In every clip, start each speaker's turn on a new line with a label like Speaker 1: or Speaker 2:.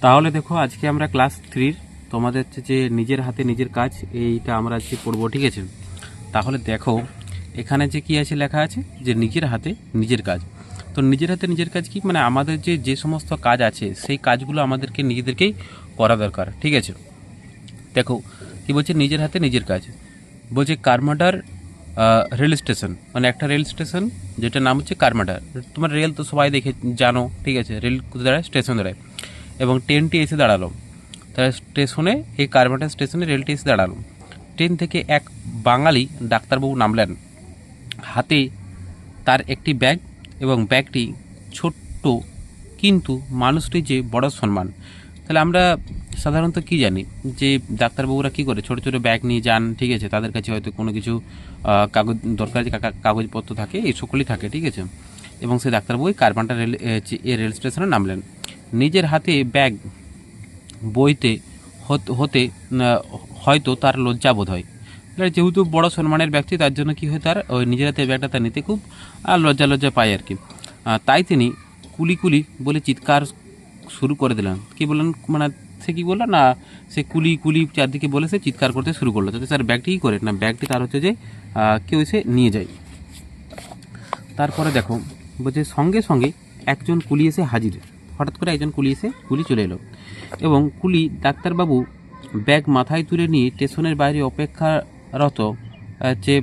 Speaker 1: তাহলে দেখো, আজকে আমরা ক্লাস থ্রির তোমাদের হচ্ছে যে নিজের হাতে নিজের কাজ, এইটা আমরা আজকে পড়ব, ঠিক আছে? তাহলে দেখো, এখানে যে কি আছে, লেখা আছে যে নিজের হাতে নিজের কাজ। তো নিজের হাতে নিজের কাজ কি? মানে আমাদের যে যে সমস্ত কাজ আছে, সেই কাজগুলো আমাদেরকে, নিজেদেরকেই করা দরকার, ঠিক আছে? দেখো, কি বলছে? নিজের হাতে নিজের কাজ। বলছে কারমাডার রেল স্টেশন। মানে একটা রেল স্টেশন, যেটার নাম হচ্ছে কারমাডার তোমার রেল তো সবাই দেখে জানো, ঠিক আছে? রেল দাঁড়ায় স্টেশন দাঁড়ায় এবং ট্রেনটি এসে দাঁড়াল। তাহলে স্টেশনে, এই কারমাডার স্টেশনে রেলটি এসে দাঁড়াল। ট্রেন থেকে এক বাঙালি ডাক্তারবাবু নামলেন। হাতে তার একটি ব্যাগ এবং ব্যাগটি ছোট্ট, কিন্তু মানুষটি যে বড় সম্মান। তাহলে আমরা সাধারণত কি জানি যে ডাক্তারবাবুরা কি করে ছোট ছোট ব্যাগ নিয়ে যান ঠিক আছে তাদের কাছে হয়তো কোনো কিছু কাগজ দরকারি কাগজপত্র থাকে এই সকলই থাকে ঠিক আছে? এবং সেই ডাক্তারবাবু কারবান্টা রেল এ, রেল স্টেশনে নামলেন। নিজের হাতে ব্যাগ বইতে হত- হয়তো তার লজ্জা বোধ হয়। যেহেতু বড় সম্মানের ব্যক্তি তার জন্য কি হয় তার ওই নিজের হাতে ব্যাগটা তার নিতে খুব লজ্জা লজ্জা পায় আর কি। তাই তিনি কুলি কুলি বলে চিৎকার শুরু করে দিলেন। কি বললেন মানে সে কি বলল? না, সে কুলি কুলি চারদিকে বলে সে চিৎকার করতে শুরু করল। তাতে স্যার ব্যাগটি কী করে না ব্যাগটি তার হচ্ছে যে কেউ এসে নিয়ে যায়। তারপরে দেখো, বলছে সঙ্গে সঙ্গে একজন কুলি এসে হাজির। হঠাৎ করে একজন কুলি এসে কুলি চলে এলো। এবং কুলি ডাক্তারবাবু ব্যাগ মাথায় তুলে নিয়ে স্টেশনের বাইরে অপেক্ষারত যে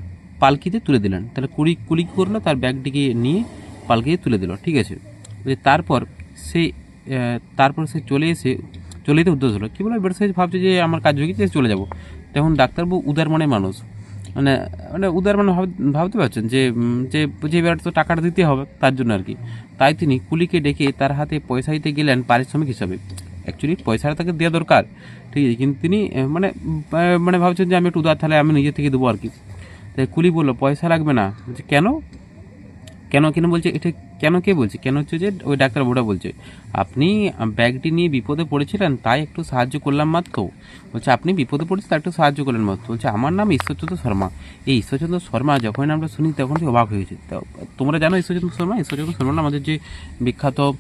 Speaker 1: পালকিতে তুলে দিলেন। তাহলে কুলি কুলি করল? তার ব্যাগটিকে নিয়ে পালকিতে তুলে দিল। ঠিক আছে? তারপর সে তারপর সে চলে এসে চলে যেতে উদ্দেশ্য হলো। কী বলে বেড়ে ভাবছে যে আমার কাজ গেছে চলে যাব। তখন ডাক্তারবাবু উদার মনে মানুষ। মানে মানে উদার মানে ভাব- ভাবতে পারছেন যে যে যে এবার তো টাকাটা দিতে হবে, তার জন্য আর কি। তাই তিনি কুলিকে ডেকে তার হাতে পয়সা দিতে গেলেন পারিশ্রমিক হিসাবে। অ্যাকচুয়ালি পয়সাটা তাকে দেওয়া দরকার। ঠিক আছে, কিন্তু তিনি মানে মানে ভাবছেন যে আমি একটু উদার, তাহলে আমি নিজে থেকে দেবো আর কি। তাই কুলি বলল, পয়সা লাগবে না। বলছে, কেন? কেন? কেন বলছে, এটা কেন কে বলছে? কেন হচ্ছে যে ওই ডাক্তার বুড়া বলছে? আপনি ব্যাগটি নিয়ে বিপদে পড়েছিলেন, তাই একটু সাহায্য করলাম মাত্র। বলছে, আপনি বিপদে পড়েছেন, তাই একটু সাহায্য করলেন মাত্র। বলছে, আমার নাম ঈশ্বরচন্দ্র শর্মা। এই ঈশ্বরচন্দ্র শর্মা যখন আমরা শুনি, তখন অবাক হয়েছে তোমরা জানো ঈশ্বরচন্দ্র শর্মা? ঈশ্বরচন্দ্র শর্মা আমাদের যে বিখ্যাত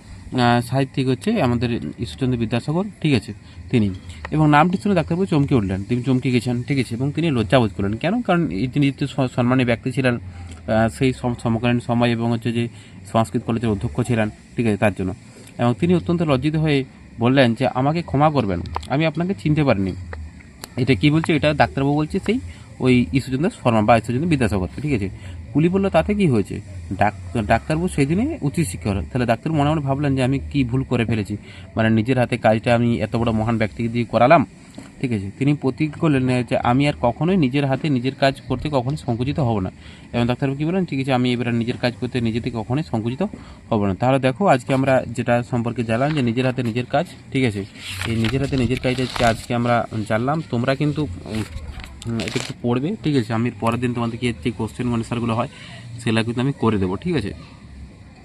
Speaker 1: সাহিত্যিক হচ্ছে আমাদের ঈশ্বরচন্দ্র বিদ্যাসাগর, ঠিক আছে, তিনি। এবং নামটি শুনে ডাক্তারবাবু চমকে উঠলেন। তিনি চমকে গেছেন, ঠিক আছে, এবং তিনি লজ্জাবোধ করলেন। কেন? কারণ তিনি যেহেতু স- সম্মানী ব্যক্তি ছিলেন সেই সম- সমকালীন সময় এবং হচ্ছে যে সংস্কৃত কলেজের অধ্যক্ষ ছিলেন, ঠিক আছে, তার জন্য। এবং তিনি অত্যন্ত লজ্জিত হয়ে বললেন যে, আমাকে ক্ষমা করবেন, আমি আপনাকে চিনতে পারিনি। এটা কি বলছে? এটা ডাক্তারবাবু বলছে, সেই ওই ঈশ্বরচন্দ্র শর্মা বা ঈশ্বরচন্দ্র বিদ্যাসাগর ঠিক আছে? কুলি বলল, তাতে কি হয়েছে? ডাক- ডাক্তারবাবু সেই দিনে উচিত শিক্ষা হলো। তাহলে ডাক্তার মনে মনে ভাবলেন যে আমি কি ভুল করে ফেলেছি। মানে নিজের হাতে কাজটা আমি এত বড় মহান ব্যক্তিকে দিয়ে করালাম, ঠিক আছে? তিনি প্রতিজ্ঞা করলেন যে আমি আর কখনোই নিজের হাতে নিজের কাজ করতে কখনোই সংকুচিত হব না। এবং ডাক্তারবাবু কি বলেন ঠিক আছে, আমি এবার নিজের কাজ করতে নিজে থেকে কখনোই সংকুচিত হব না। তাহলে দেখো, আজকে আমরা যেটা সম্পর্কে জানলাম যে নিজের হাতে নিজের কাজ, ঠিক আছে? এই নিজের হাতে নিজের কাজ আজকে আমরা জানলাম। তোমরা কিন্তু এটা একটু পড়বে? ঠিক আছে, আমি পরের দিন তোমাদেরকে যে কোশ্চেন আনসারগুলো হয়, সেগুলো কিন্তু আমি করে দেবো, ঠিক আছে?